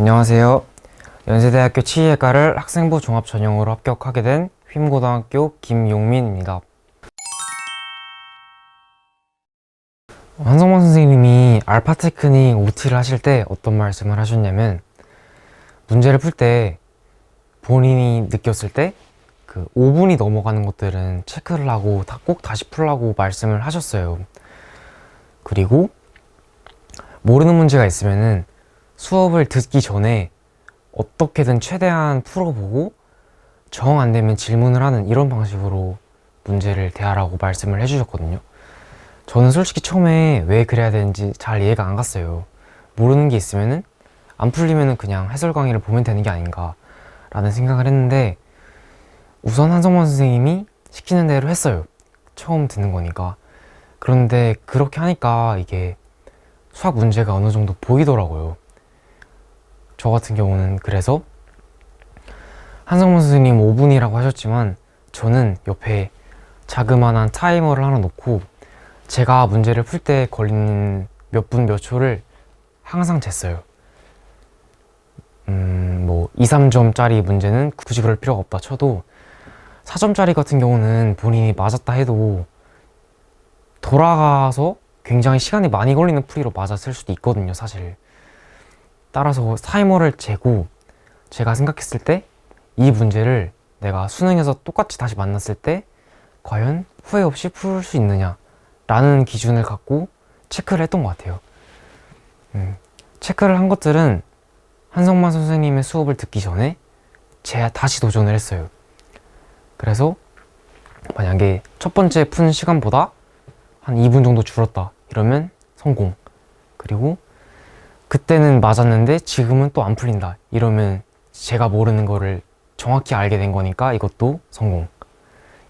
안녕하세요. 연세대학교 치의학과를 학생부 종합 전형으로 합격하게 된 휨고등학교 김용민입니다. 한성만 선생님이 알파 테크닉 OT를 하실 때 어떤 말씀을 하셨냐면 문제를 풀 때 본인이 느꼈을 때 그 5분이 넘어가는 것들은 체크를 하고 다꼭 다시 풀라고 말씀을 하셨어요. 그리고 모르는 문제가 있으면은 수업을 듣기 전에 어떻게든 최대한 풀어보고 정 안 되면 질문을 하는 이런 방식으로 문제를 대하라고 말씀을 해주셨거든요. 저는 솔직히 처음에 왜 그래야 되는지 잘 이해가 안 갔어요. 모르는 게 있으면은 안 풀리면은 그냥 해설 강의를 보면 되는 게 아닌가라는 생각을 했는데 우선 한성만 선생님이 시키는 대로 했어요. 처음 듣는 거니까. 그런데 그렇게 하니까 이게 수학 문제가 어느 정도 보이더라고요. 저 같은 경우는 그래서 한성문 선생님 5분이라고 하셨지만 저는 옆에 자그마한 타이머를 하나 놓고 제가 문제를 풀 때 걸리는 몇 분 몇 초를 항상 쟀어요. 음, 뭐 2, 3점짜리 문제는 굳이 그럴 필요가 없다 쳐도 4점짜리 같은 경우는 본인이 맞았다 해도 돌아가서 굉장히 시간이 많이 걸리는 풀이로 맞았을 수도 있거든요, 사실. 따라서 타이머를 재고 제가 생각했을 때 이 문제를 내가 수능에서 똑같이 다시 만났을 때 과연 후회 없이 풀 수 있느냐 라는 기준을 갖고 체크를 했던 것 같아요. 음, 체크를 한 것들은 한성만 선생님의 수업을 듣기 전에 제가 다시 도전을 했어요. 그래서 만약에 첫 번째 푼 시간보다 한 2분 정도 줄었다 이러면 성공. 그리고 그때는 맞았는데 지금은 또 안 풀린다 이러면 제가 모르는 거를 정확히 알게 된 거니까 이것도 성공.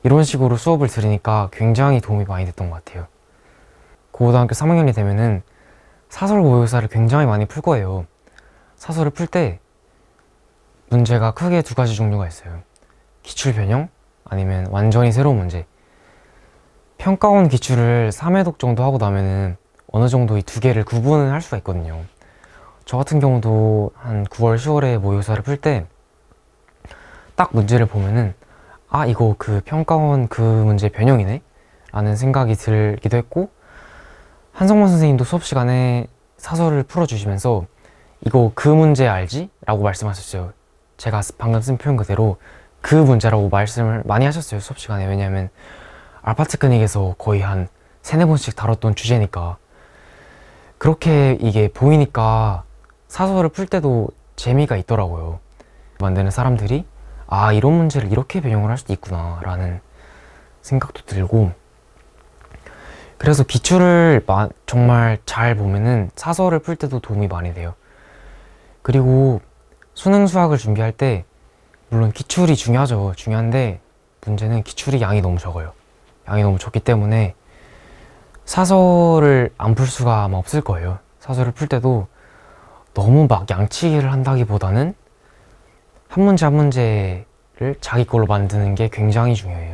이런 식으로 수업을 들으니까 굉장히 도움이 많이 됐던 것 같아요. 고등학교 3학년이 되면은 사설 모의고사를 굉장히 많이 풀 거예요. 사설을 풀 때 문제가 크게 두 가지 종류가 있어요. 기출 변형 아니면 완전히 새로운 문제. 평가원 기출을 3회독 정도 하고 나면은 어느 정도 이 두 개를 구분을 할 수가 있거든요. 저 같은 경우도 한 9월, 10월에 모의고사를 풀 때 딱 문제를 보면은 아 이거 그 평가원 그 문제 변형이네 라는 생각이 들기도 했고 한성만 선생님도 수업 시간에 사설을 풀어주시면서 이거 그 문제 알지? 라고 말씀하셨어요. 제가 방금 쓴 표현 그대로 그 문제라고 말씀을 많이 하셨어요 수업 시간에 왜냐하면 알파 테크닉에서 거의 한 세네 번씩 다뤘던 주제니까 그렇게 이게 보이니까 사설을 풀 때도 재미가 있더라고요 만드는 사람들이 아 이런 문제를 이렇게 변형을 할 수도 있구나 라는 생각도 들고 그래서 기출을 마- 정말 잘 보면은 사설을 풀 때도 도움이 많이 돼요 그리고 수능 수학을 준비할 때 물론 기출이 중요하죠. 중요한데 문제는 기출이 양이 너무 적어요. 양이 너무 적기 때문에 사설을 안 풀 수가 아마 없을 거예요. 사설을 풀 때도 너무 막 양치기를 한다기보다는 한 문제 한 문제를 자기 걸로 만드는 게 굉장히 중요해요.